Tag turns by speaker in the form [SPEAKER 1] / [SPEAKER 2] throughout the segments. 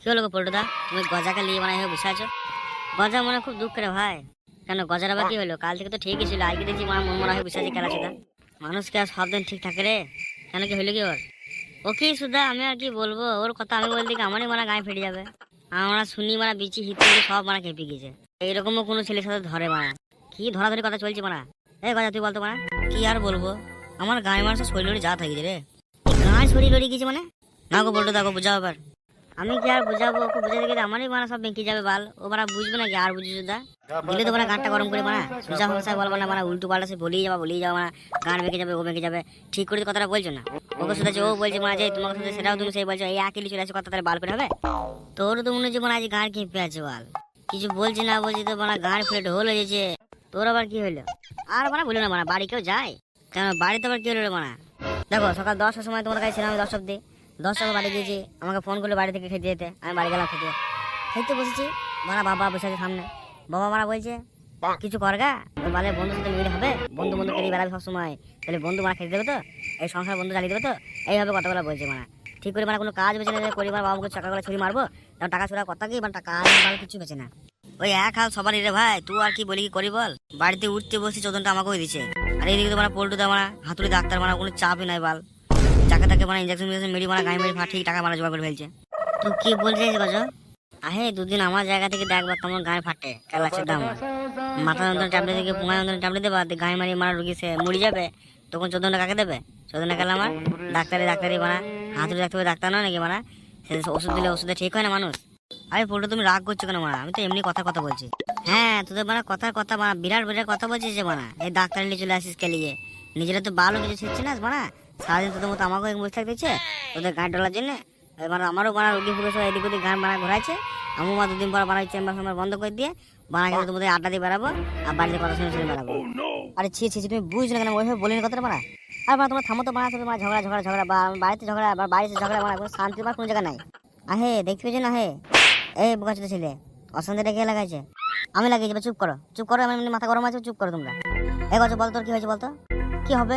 [SPEAKER 1] কি হলো পল্টুদা, তুমি গজাকে নিয়ে মানে বসে আছো? গজা মনে খুব দুঃখ রে ভাই। কেন গজার আবার কি হলো? কাল থেকে তো ঠিকই ছিল, আজকে দেখছি মানে মন মরা হয়ে বসে আছে খেলাচোদা। মানুষকে আর সব দিন ঠিক থাকে রে? কেন কি হলো কি ওর? ও কি সুধা, আমি আর কি বলব? ওর কথা আমি বলতে কি আমারই মানে গায়ে ফেটে যাবে। আমরা শুনি মানে বিচি হিত সব মানে কেঁপে গেছে এইরকমও কোনো ছেলের সাথে ধরে মানা। কি ধরাধরি কথা চলছে মানা? এই গজা, তুই বলতো মানা? কি আর বলব? আমার গায়ে মানুষের শরীরে যা থাকে রে। গায়ে শরীর লড়ে গেছে মানে? না গো বলতো দেখো বুঝাও এবার। আমি কি আর বুঝাবো? ওকে বুঝাতে গেলে আমারই মানা সব বেঁকে যাবে, বাল। ও মারা বুঝবে নাকি? আর বুঝিস দা দিলে তো মানে গানটা গরম করে মানা সোজা ভাষায় বলব না মানে উল্টো পাল্টা সে বলেই যাবা বলেই যাবা মানে গান বেঁকে যাবে, ও বেঁকে যাবে। ঠিক করে কথাটা বলছো না। ওকে শুধু ও বলছে মানে যে তোমার সাথে সেটাও তুমি সেই বলছো। এই আকিলি চলে আসে কথা তাহলে বাল করে হবে? তোর তো মনে হচ্ছে মানে আজ গান কেঁপে আছে, বাল। কিছু বলছি না বলছি তো মানে গান ফেলে ঢোল হয়ে গেছে তোর আবার কি হলো? আর মানে বলো না মানে বাড়ি কেউ যায়? কেন, বাড়িতে আবার কি হলো মানে দেখো, সকাল দশটার সময় তোমার কাছে ছিলাম দশ অব্দি দশটা বাড়ি গিয়েছি আমাকে ফোন করলে বাড়ি থেকে খেতে যেতে, আমি বাড়ি গেলাম খেতে খেতে বসেছি, মারা বাবা বসে আছে সামনে। বাবা মারা বলছে, কিছু করগা বলে বন্ধুর সাথে মিলে হবে, বন্ধু বন্ধু কেটে বেড়াবে সবসময়। তাহলে বন্ধু মারা খেতে দেবে তো? এই সংসার বন্ধু চালিয়ে দেবে তো? এইভাবে কথাগুলো বলছে মারা। ঠিক করে মানে কোনো কাজ বেছে না যে পরিবার বাবাকে চাকা করে ছুরি মারবো তখন টাকা ছুড়া কথা কি মানে টাকা কাজ কিছু বেছে না। ওই এক হাল সবারই রে ভাই, তুই আর কি বলি, কি করি বল? বাড়িতে উঠতে বসে চোদনটা আমাকেও দিচ্ছে আর এইদিকে তো মানে পল্টু দা মারা, হাতুড়ি ডাক্তার মারা, কোনো চাপই নাই বাল। যাকে তাকে মানে ইঞ্জেকশন মেরি টাকা জোগাড় করে ফেলছে। তুই কি আহে, দুদিন আমার জায়গা থেকে দেখবা গায়ে ফাটে ছেদা আমার মাথা যন্ত্রণা থেকে যন্ত্রণা দেবা গায়ে মারি মারা রুগী সে মরি যাবে। তখন কাকে দেবে? আমার? ডাক্তারি ডাক্তারি ডাক্তার নয় নাকি সে ওষুধ দিলে ওষুধে ঠিক হয় না মানুষ। আরে পল্টু তুমি রাগ করছ কেন মারা? আমি তো এমনি কথা কথা বলছি। হ্যাঁ তোদের মানে কথার কথা মারা, বিরাট বিরাট কথা বলছিস যে মারা। এই ডাক্তার নিয়ে চলে আসিস কে লিগে নিজেরা তো ভালো কিছু শিখছি না মারা? সারাদিন তোদের মতো আমাকেও বসে থাকতে ইচ্ছে তোদের গান ডলার জন্য? এবার আমারও বানা রুগী ফুগে সব এদিক ওদিক গান বানা ঘোরাচ্ছে। আমি মা দুদিন পর বানা চেম্বার ফেম্বার বন্ধ করে দিয়ে বানা গেলে তোমাদের আড্ডা দিয়ে বেড়াবো আর বাড়িতে কথা শুনে শুনে বেড়াবো। আরে ছি ছি তুমি বুঝছ না কেন? ওইভাবে বলিনি কথাটা বানা আর বানা তোমার থামো তো বানা তোমার ঝগড়া ঝগড়া ঝগড়া বা বাড়িতে ঝগড়া বা বাড়িতে ঝগড়া বানা কোনো শান্তি বা কোনো জায়গা নাই। আহে দেখতে পেয়েছ না হে এই বোকা ছোট ছেলে অশান্তি রেখে লাগাইছে? আমি লাগিয়েছি এবার চুপ করো। চুপ করো আমি মাথা গরম আছে চুপ করো তোমরা। এই কথা বল তোর কি হয়েছে বলতো? কি হবে?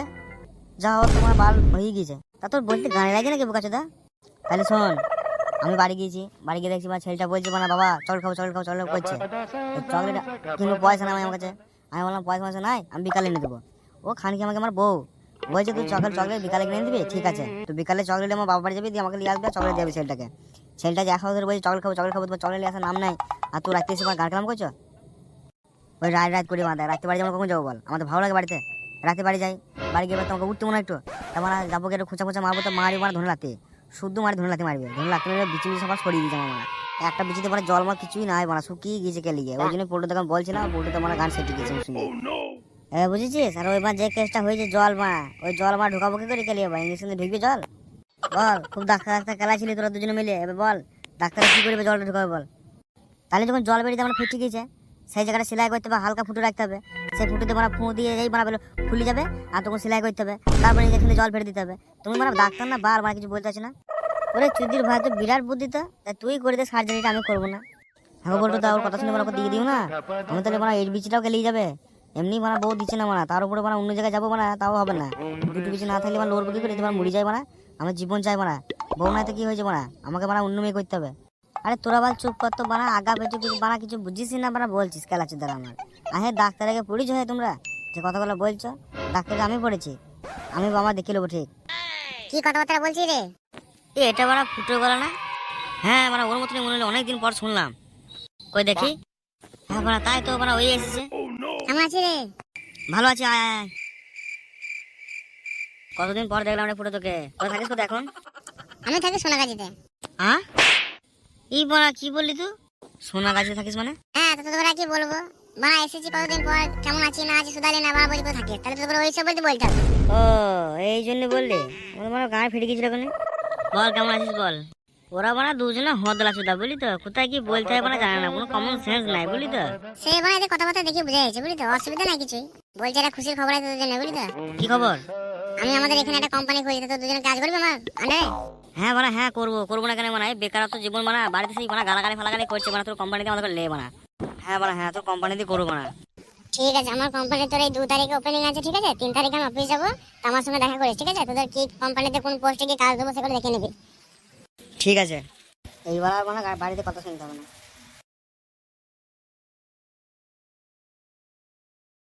[SPEAKER 1] যা হোক, তোমার বাল হয়ে গিয়েছে। তা তোর বলতে গানে লাগে নাকি বোকা চোদা তাহলে শোন, আমি বাড়ি গিয়েছি, বাড়ি গিয়ে দেখছি মানে ছেলেটা বলছে মানে বাবা, চল খাও চল খাও চল খাও করছে। চকলেট কিনবো পয়সা নাই আমার কাছে। আমি বললাম, পয়সা পয়সা নাই, আমি বিকালে এনে দেবো। ও খানকি আমাকে আমার বউ। বলছে, তুই চকলেট চকলেট বিকালে কিনে দিবি? ঠিক আছে। তুই বিকালে চকলেট আমার বাবা বাড়ি যাবি আমাকে নিয়ে আসবে চকলেট দেবে ছেলেটাকে। ছেলেটা যে এক ধরে বলছে, চকলেট খাব চকলেট খাব, তোমার চকলেট আসার নাম নাই। আর তুই রাত্রে এসে গান কালাম করছ? ওই রাত রাত করে মাথায়, রাত্রে বাড়ি যাব কখন যাব বল? আমার তো ভালো লাগে বাড়িতে। রাতে বাড়ি যাই বাড়ি গিয়ে তোমাকে উঠতে মনে একটু? তারপর যাব গিয়ে একটু খোঁচা খোঁচা মারবো তো মারি মারা ধরে লাতে শুদ্ধ মারি ধরে লাতে মারবে। ধরে লাতে মেরে বিচি বিচি সবার সরিয়ে দিয়েছে আমার একটা বিচিতে পরে জল মা কিছুই নাই মারা শুকিয়ে গিয়েছে কে লিগে ওই জন্য পোল্টু তখন বলছে না পোল্টু তো মানে গান সেটে গেছে শুনে এ বুঝেছিস? আর ওইবার যে কেসটা হয়েছে জল মা ওই জল মা ঢুকাবো কি করে কেলিয়ে বা ইঞ্জেকশন ঢুকবে জল? বল খুব ডাক্তার ডাক্তার খেলা ছিলি তোরা দুজনে মিলে এবার বল ডাক্তার কি করবে জলটা ঢুকাবে বল? তাহলে যখন জল বেরিয়ে আমার ফেটে গিয়েছে। সেই জায়গাটা সেলাই করতে হবে হালকা ফুটো রাখতে হবে। সেই ফুটোতে মানে ফু দিয়ে এই বানাবে ফুলে যাবে আর তখন সেলাই করতে হবে। তারপরে ইঞ্জেকশনে জল ফেটে দিতে হবে। তুমি মানে ডাক্তার না বার মানে কিছু বলতে পারছি না? ওরে চুদির ভাই তো বিরাট বুদ্ধি তো তুই করে দে সার্জারিটা আমি করব না। হ্যাঁ বলতো তা, ওর কথা শুনে মানে দিয়ে দিও না। আমি তাহলে মানে এই বিচিটাও গেলেই যাবে। এমনি মানে বউ দিচ্ছে না মানে তার উপরে মানে অন্য জায়গায় যাব মানে তাও হবে না। দুটো বিচি না থাকলে মানে লোর কি করে মুড়ি যায় মানে আমার জীবন চাই মানে বউ নাই তো কি হয়েছে মানে আমাকে মানে অন্য মেয়ে করতে হবে। আরে তোরা বল চুপ কর তো বানা আগা পেছু কিছু বানা কিছু বুঝিস না বানা বলছিস খেলা চুদার আমার। আহে ডাক্তারকে পড়িছ হয় তোমরা? যে কথাগুলো বলছো ডাক্তারকে আমি পড়েছি। আমি বাবা দেখে নেব ঠিক?
[SPEAKER 2] কি কথাবার্তা বলছি রে?
[SPEAKER 1] এ এটা বানা ফুটো গলা না? হ্যাঁ মানে ওর মতনই মনে হলো অনেকদিন পর শুনলাম। কই দেখি? হ্যাঁ বানা তাই তো বানা ওই এসেছে।
[SPEAKER 2] কেমন আছি রে?
[SPEAKER 1] ভালো আছি আয় আয় আয়। কতদিন পর দেখলাম রে ফুটো তোকে। কোথায় থাকিস কোথায় এখন?
[SPEAKER 2] আমি থাকি সোনাগাছিতে
[SPEAKER 1] হ্যাঁ এই বানা কি বললি তুই? সোনা গাছে থাকিস মানে?
[SPEAKER 2] হ্যাঁ তো তোদের কি বলব? বাড়া এসেছি কতদিন পর কেমন আছি না আছি সুদালি না বাবা বলব থাকে তাহলে তোদের ওই সব বলতে বলতে
[SPEAKER 1] ও এই জন্য বললি? আমার মানে গায়ে ফেটে গেছিল ওখানে বল কেমন আছিস বল? ওরা মানে দুজনে হদলা সুদা বুঝলি তো? কোথায় কি বলতে হয় মানে জানে না কোনো কমন সেন্স নাই বুঝলি তো?
[SPEAKER 2] সে বাড়া এদের কথাবার্তা দেখে বুঝে গেছে বুঝলি তো? অসুবিধা নাই কিছুই। বলছে একটা খুশির খবর আছে তোদের বুঝলি তো?
[SPEAKER 1] কি খবর?
[SPEAKER 2] আমি আমাদের এখানে একটা কোম্পানি খুঁজছি তো দুজনে কাজ করবি আমার? আন্ডারে?
[SPEAKER 1] হ্যাঁ মানে হ্যাঁ করব করব না কেন মানে এই বেকারত্ব জীবন মানে বাড়িতে সেই মানে গালাগালি ফালাগালি করছে মানে তোর কোম্পানিতে আমাদের লে মানে হ্যাঁ মানে হ্যাঁ তোর কোম্পানিতে করব মানে
[SPEAKER 2] ঠিক আছে আমার কোম্পানি তোর এই দু তারিখে ওপেনিং আছে ঠিক আছে? তিন তারিখে আমি অফিস যাব তো আমার সঙ্গে দেখা করিস ঠিক আছে? তোদের কি কোম্পানিতে কোন পোস্টে কি কাজ দেবো সেগুলো দেখে নিবি।
[SPEAKER 1] ঠিক আছে। এইবার মানে বাড়িতে কথা শুনতে হবে না।